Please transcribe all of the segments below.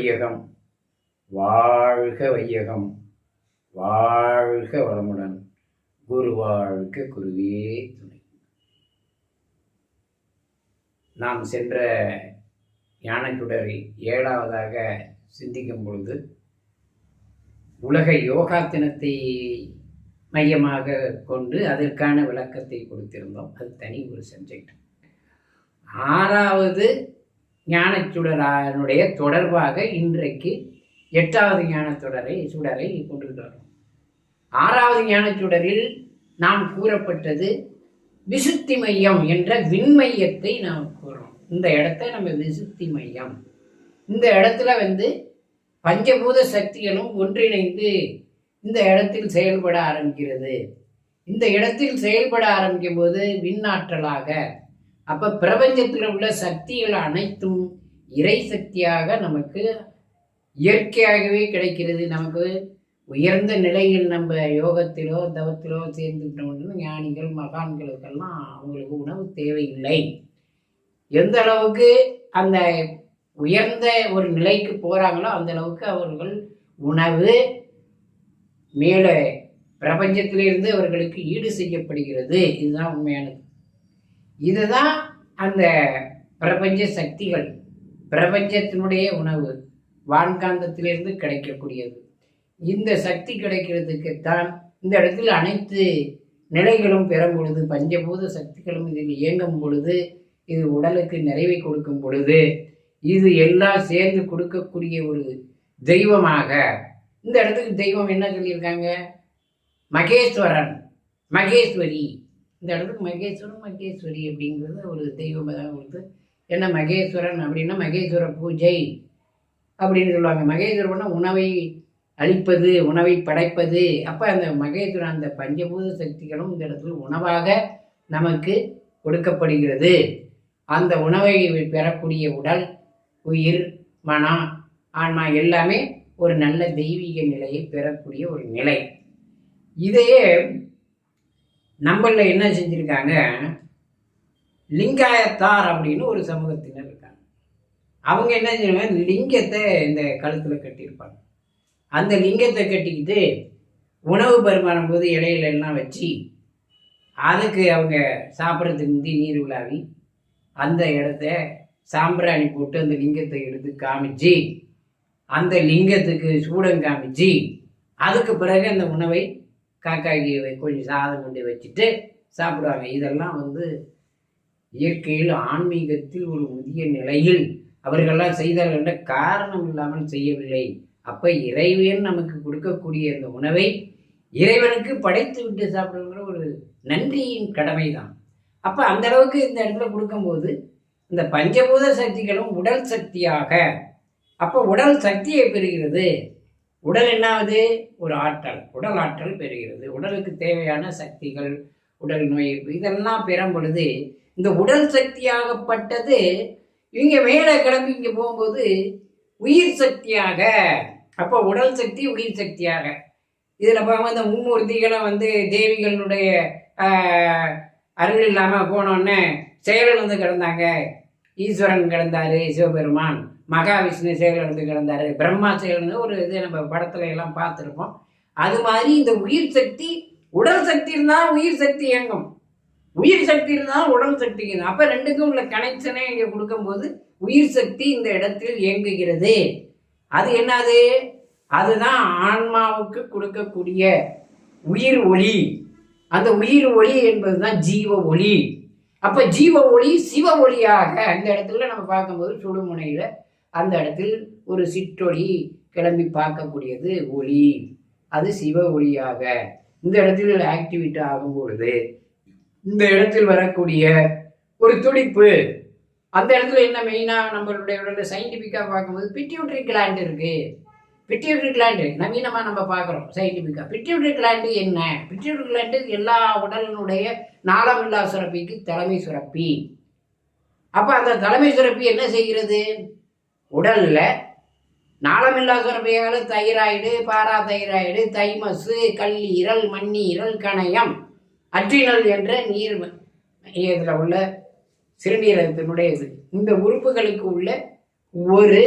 வையகம். வாழ்க வையகம். வாழ்க வளமுடன். குரு வாழ்க குருவே துணை. நாம் சென்ற ஞானத்துடரை ஏழாவதாக சிந்திக்கும் பொழுது உலக யோகா தினத்தை மையமாக கொண்டு அதற்கான விளக்கத்தை கொடுத்திருந்தோம். அது தனி ஒரு சப்ஜெக்ட் ஆறாவது ஞானச்சுடரானுடைய தொடர்பாக இன்றைக்கு எட்டாவது ஞானச்சுடரை சுடரை கொண்டிருக்கிறோம். வரோம் ஆறாவது ஞானச்சுடரில் நாம் கூறப்பட்டது விசுத்தி மையம் என்ற விண்மையத்தை நாம் கூறோம். இந்த இடத்த நம்ம விசுத்தி மையம் இந்த இடத்துல வந்து பஞ்சபூத சக்திகளும் ஒன்றிணைந்து இந்த இடத்தில் செயல்பட ஆரம்பிக்கிறது. இந்த இடத்தில் செயல்பட ஆரம்பிக்கும் போது விண்ணாற்றலாக அப்ப பிரபஞ்சத்தில் உள்ள சக்திகள் அனைத்தும் இறை சக்தியாக நமக்கு இயற்கையாகவே கிடைக்கிறது. நமக்கு உயர்ந்த நிலையில் நம்ம யோகத்திலோ தவத்திலோ சேர்ந்துட்டோம்னு ஞானிகள் மகான்களுக்கெல்லாம் அவங்களுக்கு உணவு தேவையில்லை. எந்த அளவுக்கு அந்த உயர்ந்த ஒரு நிலைக்கு போகிறாங்களோ அந்த அளவுக்கு அவர்கள் உணவு மேலே பிரபஞ்சத்திலிருந்து அவர்களுக்கு ஈடு செய்யப்படுகிறது. இதுதான் உண்மையானது இதுதான் அந்த பிரபஞ்ச சக்திகள் பிரபஞ்சத்தினுடைய உணவு வான்காந்தத்திலிருந்து கிடைக்கக்கூடியது. இந்த சக்தி கிடைக்கிறதுக்கு தான் இந்த இடத்தில் அனைத்து நிலைகளும் பெறும் பொழுது பஞ்சபூத சக்திகளும் இதில் இயங்கும் பொழுது இது உடலுக்கு நிறைவை கொடுக்கும் பொழுது இது எல்லாம் சேர்ந்து கொடுக்கக்கூடிய ஒரு தெய்வமாக. இந்த இடத்துக்கு தெய்வம் என்ன சொல்லியிருக்காங்க? மகேஸ்வரன் மகேஸ்வரி. இந்த இடத்துக்கு மகேஸ்வரன் மகேஸ்வரி அப்படிங்கிறது ஒரு தெய்வம் தான். கொடுத்து என்ன மகேஸ்வரன் அப்படின்னா மகேஸ்வர பூஜை அப்படின்னு சொல்லுவாங்க. மகேஸ்வரன்னா உணவை அழிப்பது உணவை படைப்பது. அப்போ அந்த மகேஸ்வரன் அந்த பஞ்சபூத சக்திகளும் இந்த இடத்துல உணவாக நமக்கு கொடுக்கப்படுகிறது. அந்த உணவை பெறக்கூடிய உடல் உயிர் மனம் ஆன்மா எல்லாமே ஒரு நல்ல தெய்வீக நிலையை பெறக்கூடிய ஒரு நிலை. இதையே நம்மள என்ன செஞ்சுருக்காங்க? லிங்காயத்தார் அப்படின்னு ஒரு சமூகத்தினர் இருக்காங்க. அவங்க என்ன செய்வாங்க லிங்கத்தை இந்த கழுத்தில் கட்டியிருப்பாங்க. அந்த லிங்கத்தை கட்டிக்கிட்டு உணவு பரிமாறும் போது இலையில எல்லாம் வச்சு அதுக்கு அவங்க சாப்பிட்றதுக்கு முந்தி நீர் விழாவி அந்த இடத்த சாம்பிராணி போட்டு அந்த லிங்கத்தை எடுத்து காமிச்சு அந்த லிங்கத்துக்கு சூடம் காமிச்சு அதுக்கு பிறகு அந்த உணவை காக்காய்க்கு கொஞ்சம் சாதம் கொண்டு வச்சுட்டு சாப்பிடுவாங்க. இதெல்லாம் வந்து இயற்கையில் ஆன்மீகத்தில் ஒரு முதிய நிலையில் அவர்களெல்லாம் செய்தார்கள் என்ற காரணம் இல்லாமல் செய்யவில்லை. அப்போ இறைவன் நமக்கு கொடுக்கக்கூடிய அந்த உணவை இறைவனுக்கு படைத்து விட்டு சாப்பிடுங்கிற ஒரு நன்றியின் கடமை தான் அப்போ அந்த அளவுக்கு இந்த இடத்துல கொடுக்கும்போது இந்த பஞ்சபூத சக்திகளும் உடல் சக்தியாக அப்போ உடல் சக்தியை பெறுகிறது. உடல் என்னாவது? ஒரு ஆற்றல். உடல் ஆற்றல் பெறுகிறது. உடலுக்கு தேவையான சக்திகள் உடல் நோய் இதெல்லாம் பெறும் பொழுது இந்த உடல் சக்தியாகப்பட்டது இவங்க மேலே கிளம்பி இங்கே போகும்போது உயிர் சக்தியாக. அப்போ உடல் சக்தி உயிர் சக்தியாக. இதில் பார்க்க இந்த மும்மூர்த்திகளை வந்து தேவிகளுடைய அருள் இல்லாமல் போனோன்னே செயலிழந்து கிடந்தாங்க. ஈஸ்வரன் கிடந்தாரு சிவபெருமான் மகாவிஷ்ணு செயலிழந்து கிடந்தாரு பிரம்மா செயலிழந்து ஒரு இது நம்ம படத்துல எல்லாம் பார்த்துருப்போம். அது மாதிரி இந்த உயிர் சக்தி உடல் சக்தி இருந்தால் உயிர் சக்தி இயங்கும். உயிர் சக்தி இருந்தால் உடல் சக்தி இயங்கும். அப்போ ரெண்டுக்கும் உள்ள கனெக்ஷனே இங்கே கொடுக்கும்போது உயிர் சக்தி இந்த இடத்தில் இயங்குகிறது. அது என்னது? அதுதான் ஆன்மாவுக்கு கொடுக்கக்கூடிய உயிர் ஒளி. அந்த உயிர் ஒளி என்பதுதான் ஜீவ ஒளி. அப்ப ஜீவ ஒளி சிவ ஒளியாக அந்த இடத்துல நம்ம பார்க்கும்போது சுடுமுனையில அந்த இடத்தில் ஒரு சிற்றொளி கிளம்பி பார்க்கக்கூடியது ஒளி. அது சிவ ஒளியாக இந்த இடத்தில் ஆக்டிவிட்டி ஆகும் பொழுது இந்த இடத்தில் வரக்கூடிய ஒரு துடிப்பு. அந்த இடத்துல என்ன மெயினாக நம்மளுடைய உடல்ல சயின்டிஃபிக்காக பார்க்கும்போது பிட்யூட்ரி கிளாண்ட் இருக்கு. பிட்யூட்ரி கிளாண்டு நவீனமாக நம்ம பார்க்குறோம் சயின்டிஃபிக்காக பிட்யூட்ரி கிளாண்டு என்ன? பிட்யூட்ரி கிளாண்டு எல்லா உடலினுடைய நாளமில்லா சுரப்பிக்கு தலைமை சுரப்பி. அப்போ அந்த தலைமை சுரப்பி என்ன செய்கிறது? உடலில் நாளமில்லா சுரப்பியால் தைராய்டு பாரா தைராய்டு தைமசு கல்லீரல் மண்ணீரல் கணையம் அட்ரினல் என்ற நீர் இதில் உள்ள சிறுநீரகத்தினுடைய இது. இந்த உறுப்புகளுக்கு உள்ள ஒரு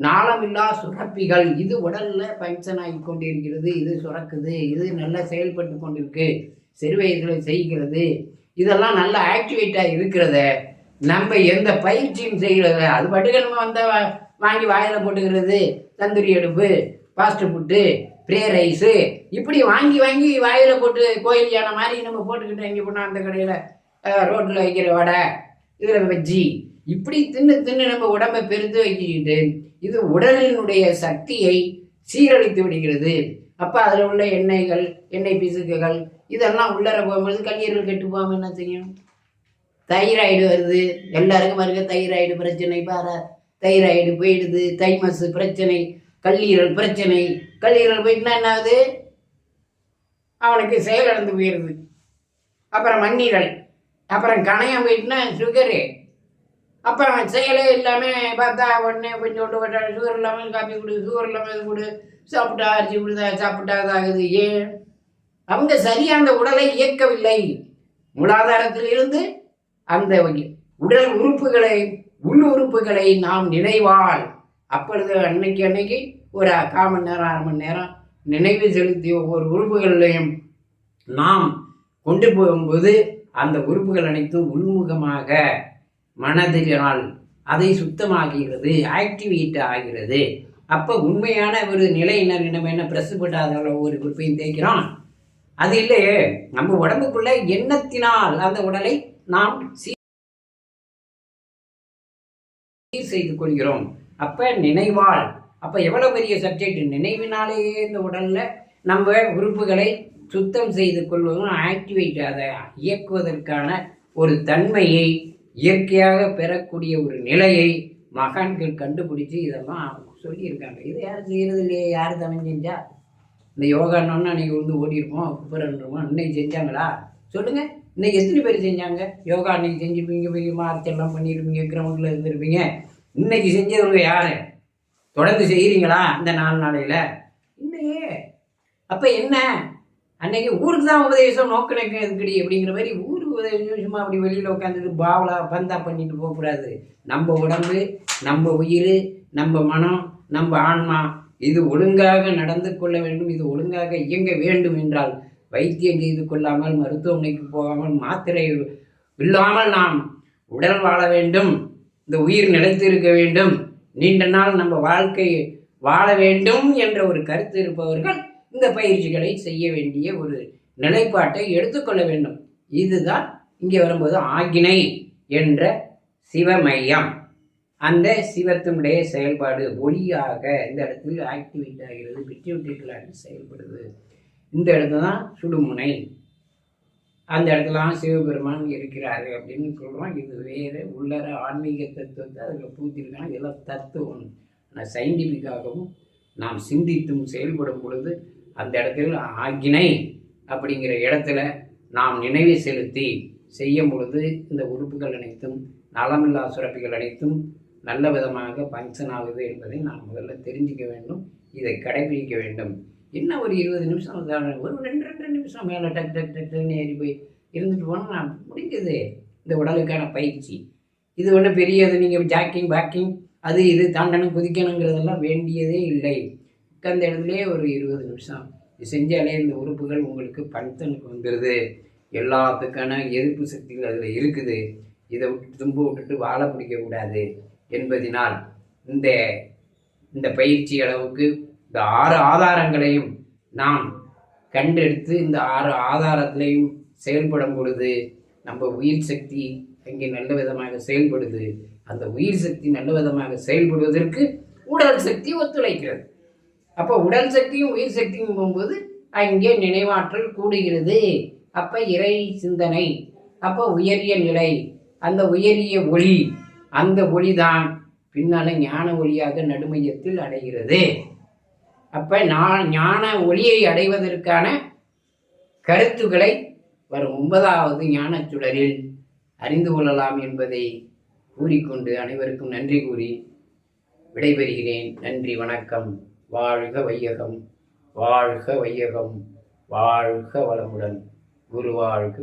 நாளமில்லா சுரப்பிகள். இது உடல்ல ஃபங்க்ஷன் ஆகி கொண்டிருக்கிறது இது சுரக்குது இது நல்லா செயல்பட்டு கொண்டிருக்கு சிறுவயதில் செய்கிறது. இதெல்லாம் நல்லா ஆக்டிவேட்டாக இருக்கிறத நம்ம எந்த பயிற்சியும் செய்கிறத அது பாட்டுக்கு நம்ம வந்த வாங்கி வாயில் போட்டுக்கிறது தந்தூரி அடுப்பு ஃபாஸ்ட் ஃபுட்டு ப்ரே ரைஸு இப்படி வாங்கி வாங்கி வாயில் போட்டு கோயில் யானை மாதிரி நம்ம போட்டுக்கிட்டு எங்கே போனால் அந்த கடையில் ரோட்டில் வைக்கிற வடை இதில் வெஜ்ஜி இப்படி தின்னு தின்னு நம்ம உடம்பை பெருந்து வைக்கிட்டு இது உடலினுடைய சக்தியை சீரழித்து விடுகிறது. அப்போ அதில் உள்ள எண்ணெய்கள் எண்ணெய் பிசுக்குகள் இதெல்லாம் உள்ளர போகும்போது கல்லீரல் கெட்டு போகாமல் என்ன செய்யும்? தைராய்டு வருது. எல்லாருக்கும் இருக்க தைராய்டு பிரச்சனை பாரு தைராய்டு போயிடுது தைமஸ் பிரச்சனை கல்லீரல் பிரச்சனை. கல்லீரல் போயிட்டுனா என்ன ஆகுது? அவனுக்கு செயலிழந்து போயிடுது அப்புறம் மண்ணீரல். அப்புறம் கணையம் போயிட்டுனா சுகரு அப்புறம் செயலே இல்லாமல் பார்த்தா உடனே கொஞ்சம் விட்டா சுகர் இல்லாமல் காப்பி கொடு சுகர் இல்லாமல் இது கொடு. சாப்பிட்டா அரிசி கொடுத்தா சாப்பிட்டா அதாகுது ஏன்? அவங்க சரியா அந்த உடலை இயக்கவில்லை. மூலாதாரத்தில் இருந்து அந்த உடல் உறுப்புகளை உள் உறுப்புகளை நாம் நினைவால் அப்பொழுது அன்னைக்கு அன்னைக்கு ஒரு கால் மணி நேரம் அரை மணி நேரம் நினைவு செலுத்தி ஒவ்வொரு உறுப்புகளையும் நாம் கொண்டு போகும்போது அந்த உறுப்புகள் அனைத்தும் உள்முகமாக மனதினால் அதை சுத்தமாகிறது ஆக்டிவேட் ஆகிறது அப்போ உண்மையான ஒரு நிலை என்ன நம்ம என்ன ப்ரெஸ் போட்டாத ஒரு குறிப்பையும் தேய்க்கிறோம். அது இல்லையே நம்ம உடம்புக்குள்ள எண்ணத்தினால் அந்த உடலை நாம் சீர் செய்து கொள்கிறோம். அப்ப நினைவால் அப்ப எவ்வளவு பெரிய சப்ஜெக்ட் நினைவினாலேயே இந்த உடல்ல நம்ம உறுப்புகளை சுத்தம் செய்து கொள்வதும் ஆக்டிவேட் அதை இயக்குவதற்கான ஒரு தன்மையை இயற்கையாக பெறக்கூடிய ஒரு நிலையை மகான்கள் கண்டுபிடிச்சு இதெல்லாம் சொல்லியிருக்காங்க. இது யார் செய்கிறது இல்லையே யார் தமிழ் செஞ்சா? இந்த யோகான்னு அன்றைக்கி வந்து ஓடிருப்போம் குப்பரன்றோம் இன்னைக்கு செஞ்சாங்களா? சொல்லுங்கள் இன்னைக்கு எத்தனை பேர் செஞ்சாங்க? யோகா அன்னைக்கு செஞ்சுருப்பீங்க போய் மார்ச்செல்லாம் பண்ணியிருப்பீங்க கிரவுண்டில் இருந்திருப்பீங்க. இன்னைக்கு செஞ்சவங்க யார்? தொடர்ந்து செய்கிறீங்களா இந்த நாலு நாளையில்? இல்லையே. அப்போ என்ன? அன்னைக்கு ஊருக்கு தான் உபதேசம் நோக்கணுக்கு எதுக்கடி அப்படிங்கிற மாதிரி சும்மா அப்படி வெளியில் உட்காந்துட்டு பாவலா பந்தா பண்ணிட்டு போகக்கூடாது நம்ம உடம்பு நம்ம உயிர் நம்ம மனம் நம்ம ஆன்மா இது ஒழுங்காக நடந்து கொள்ள வேண்டும் இது ஒழுங்காக இயங்க வேண்டும் என்றால் வைத்தியம் செய்து கொள்ளாமல் மருத்துவமனைக்கு போகாமல் மாத்திரை இல்லாமல் நாம் உடல் வாழ வேண்டும் இந்த உயிர் நிலைத்து இருக்க வேண்டும் நீண்ட நாள் நம்ம வாழ்க்கை வாழ வேண்டும் என்ற ஒரு கருத்து இருப்பவர்கள் இந்த பயிற்சிகளை செய்ய வேண்டிய ஒரு நிலைப்பாட்டை எடுத்துக்கொள்ள வேண்டும். இதுதான் இங்கே வரும்போது ஆகினை என்ற சிவமையம். அந்த சிவத்தினுடைய செயல்பாடு ஒளியாக இந்த இடத்துல ஆக்டிவேட் ஆகிறது பிட்யூட்டிகளாக செயல்படுது. இந்த இடத்துல தான் சுடுமுனை. அந்த இடத்துலாம் சிவபெருமான் இருக்கிறாரு அப்படின்னு சொல்கிறோம் இது வேறு உள்ளர ஆன்மீக தத்துவத்தை அதில் பூத்திருக்காங்க இதெல்லாம் தத்துவம். ஆனால் சயின்டிஃபிக்காகவும் நாம் சிந்தித்தும் செயல்படும் பொழுது அந்த இடத்துல ஆக்கினை அப்படிங்கிற இடத்துல நாம் நினைவை செலுத்தி செய்யும் பொழுது இந்த உறுப்புகள் அனைத்தும் நலமில்லா சுரப்பிகள் அனைத்தும் நல்ல விதமாக ஃபங்க்ஷன் ஆகுது என்பதை நாம் முதல்ல தெரிஞ்சுக்க வேண்டும் இதை கடைபிடிக்க வேண்டும். என்ன ஒரு இருபது நிமிஷம் ஒரு ரெண்டு ரெண்டு நிமிஷம் மேலே டக் டக் டக்குன்னு ஏறி போய் இருந்துட்டு போனால் நான் முடிஞ்சது. இந்த உடலுக்கான பயிற்சி. இது ஒன்றும் பெரியது நீங்கள் ஜாக்கிங் பேக்கிங் அது இது தாண்டணும் குதிக்கணுங்கிறதெல்லாம் வேண்டியதே இல்லை. உட்காந்த இடத்துலேயே ஒரு இருபது நிமிஷம். செஞ்சாலே இந்த உறுப்புகள் உங்களுக்கு பஞ்சனுக்கு வந்துடுது எல்லாத்துக்கான எதிர்ப்பு சக்திகள் அதில் இருக்குது. இதை விட்டு தும்ப விட்டுட்டு வாழ பிடிக்கக்கூடாது என்பதினால் இந்த இந்த பயிற்சி அளவுக்கு இந்த ஆறு ஆதாரங்களையும் நாம் கண்டெடுத்து இந்த ஆறு ஆதாரத்திலையும் செயல்படும் பொழுது நம்ம உயிர் சக்தி அங்கே நல்ல விதமாக செயல்படுது. அந்த உயிர் சக்தி நல்ல விதமாக செயல்படுவதற்கு உடல் சக்தி ஒத்துழைக்கிறது. அப்போ உடல் சக்தியும் உயிர் சக்தியும் போகும்போது அங்கே நினைவாற்றல் கூடுகிறது. அப்போ இறை சிந்தனை அப்போ உயரிய நிலை அந்த உயரிய ஒளி அந்த ஒளிதான் பின்னால் ஞான ஒளியாக நடுமையத்தில் அடைகிறது. அப்போ நான் ஞான ஒளியை அடைவதற்கான கருத்துக்களை வரும் ஒன்பதாவது ஞான சுடரில் அறிந்து கொள்ளலாம் என்பதை கூறிக்கொண்டு அனைவருக்கும் நன்றி கூறி விடைபெறுகிறேன். நன்றி வணக்கம். வாழ்க வையகம் வாழ்க வையகம் வாழ்க வளமுடன். குரு வாழ்க.